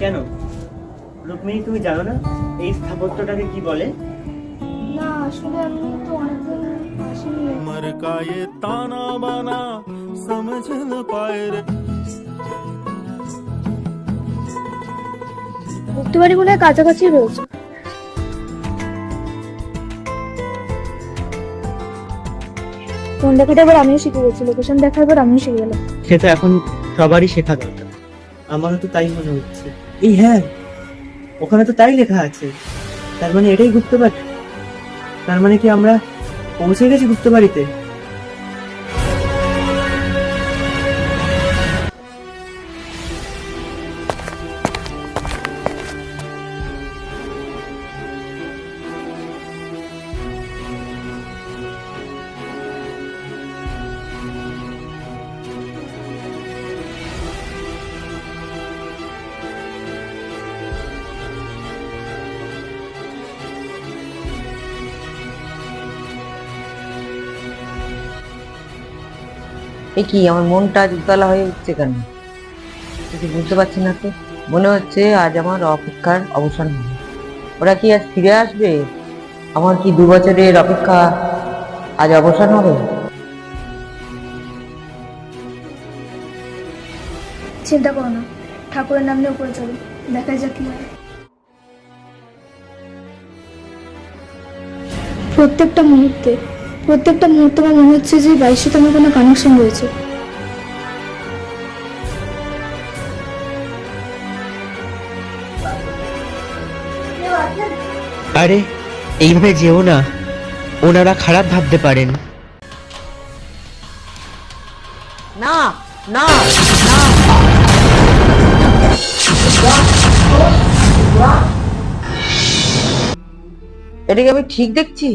কেন? রুক্মিণী তুমি জানো না এই স্থাপত্যটাকে কি বলে? বানা কাছাকাছি রয়েছে। ফোন দেখাটা এবার আমিও শিখে গেছি লোকেশন দেখার পর আমিও শিখে গেলাম। সেটা এখন সবারই শেখা দরকার। আমারও তো তাই মনে হচ্ছে। এই হ্যাঁ ওখানে তো তাই লেখা আছে। তার মানে এটাই গুপ্তবাড়ি। তার মানে কি আমরা পৌঁছে গেছি গুপ্তবাড়িতে? এ কি, আমার মনটা উতলা হয়ে উঠছে কেন? কিছু বুঝতে পারছি না তো। মনে হচ্ছে আজ আমার অপেক্ষার অবসান হবে। ওরা কি আজ ফিরে আসবে? আমার কি দু বছরের অপেক্ষা আজ অবসান হবে? চিন্তা করো না, ঠাকুরের নাম নিয়ে উপরে চলো, দেখা যাক কি হয়। প্রত্যেকটা মুহূর্তে প্রত্যেকটা মুহূর্তে আমার মনে হচ্ছে যে বাইশের সাথে আমার কোনো কানেকশন রয়েছে। আরে এইভাবে যেও না। ওনারা খারাপ ভাবতে পারেন। না না না। এটাকে আমি ঠিক দেখছি?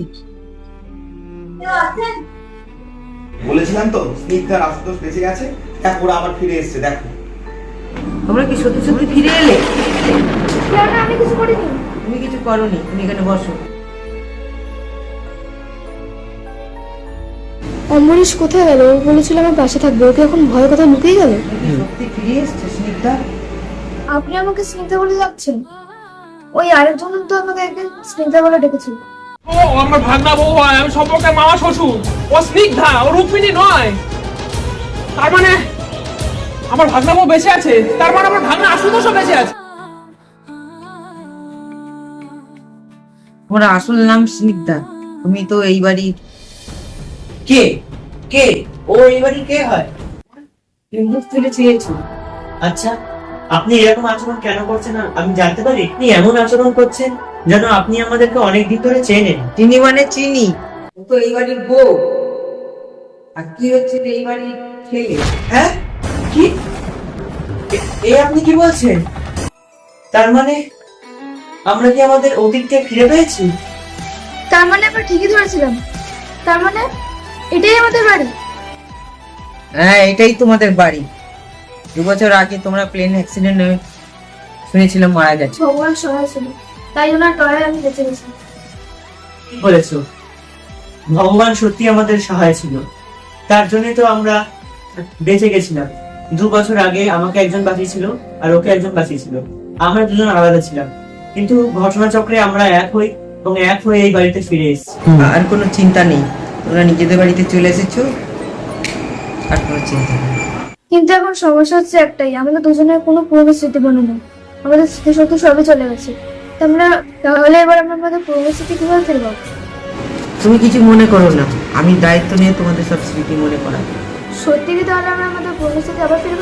বলেছিলাম তো স্নিগ্ধার আশুতোষ বেঁচে গেছে দেখ ওরা আবার ফিরে এসছে দেখো। তোমরা কি সত্যি সত্যি ফিরে এলে? আমি কিছু করিনি। তুমি কিছু করনি তুমি এখানে বসো। অম্বরীশ কোথায় গেল? ও বলেছিল আমার পাশে থাকবে। ওকে এখন ভয়ের কথা লুকিয়ে গেল? সত্যি ফিরে এসছে স্নিগ্ধা? আপনি আমাকে স্নিগ্ধা বলে যাচ্ছেন ওই আরেকজন তো আমাকে একদিন স্নিগ্ধা বলে ডেকেছিল। ও আমার ভাগনা বউ হয় আমি সম্পর্কে মামা শ্বশুর। ও স্নিগ্ধা ও রুক্মিণী নয়। তার মানে আমার ভাগনা বউ বেঁচে আছে? তার মানে আমার ভাগনা আশুতোষও বেঁচে আছে? তোমার আসল নাম স্নিগ্ধা। তুমি তো এই বাড়ির কে? কে? ও এই বাড়ির কে হয়? চেয়েছো। আচ্ছা। আপনি এরকম আচরণ কেন করছেন? আমি জানতে পারি। আপনি এমন আচরণ করছেন যেন আপনি আমাদেরকে অনেক দিন ধরে চেনেন। চিনি মানে চিনি। ও তো এই বাড়ির বউ। আর কি হচ্ছে এই বাড়ির ছেলে? হ্যাঁ? কি? এ- এ আপনি কি বলছেন? তার মানে আমরা কি আমাদের অতীতকে ফিরে পেয়েছি? তার মানে আমরা ঠিকই ধরেছিলাম। তার মানে এটাই আমাদের বাড়ি। হ্যাঁ এটাই তোমাদের বাড়ি। দু বছর আগে তোমরা প্লেন অ্যাক্সিডেন্টে শুনেছিলাম মারা গেছে। ভগবান সহায় ছিল। তাই ওনার দয়ায় আমি বেঁচে গেছি। বলেছ। ভগবান সত্যি আমাদের সহায় ছিল। তার জন্যই তো আমরা বেঁচে গেছিলাম। দু বছর আগে আমাকে একজন বাঁচিয়েছিল আর ওকে একজন বাঁচিয়েছিল। আমরা দুজন আলাদা ছিলাম। কিন্তু ঘটনাচক্রে আমরা এক হই এবং এক হয়ে এই বাড়িতে ফিরে এসেছি। আর কোনো চিন্তা নেই। তোমরা নিজেদের বাড়িতে চলে এসেছ আর কোনো চিন্তা নেই। কিন্তু এখন সমস্যা হচ্ছে একটাই আমাদের দুজনের কোনো পুরনো স্মৃতি বনে নেই। আমাদের স্মৃতিশক্তি সবই চলে গেছে। আমরা তাহলে এবার আমরা আমাদের পুরনো স্মৃতি কীভাবে ফেলব? তুমি কিছু মনে করো না। আমি দায়িত্ব নিয়ে তোমাদের সব স্মৃতি মনে করাবো সত্যি কি তাহলে আমরা আমাদের পুরনো স্মৃতি আবার ফেলব?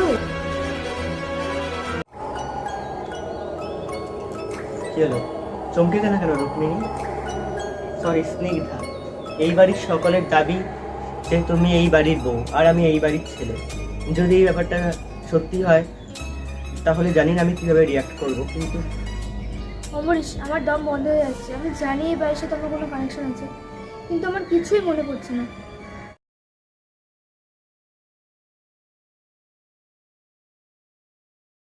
কি হলো? চমকে কেন কেন রুক্মিণী? সরি স্নিগ্ধা। এই বাড়ির সকলের দাবি যে তুমি এই বাড়ির বউ আর আমি এই বাড়ির ছেলে। যদি এই ব্যাপারটা সত্যি হয়, তাহলে জানি না আমি কীভাবে রিয়াক্ট করব, কিন্তু অমরিশ, আমার দম বন্ধ হয়ে যাচ্ছে। আমি জানি এই বাড়ির সাথে আমার কোনো কানেকশন আছে, কিন্তু আমার কিছুই মনে পড়ছে না।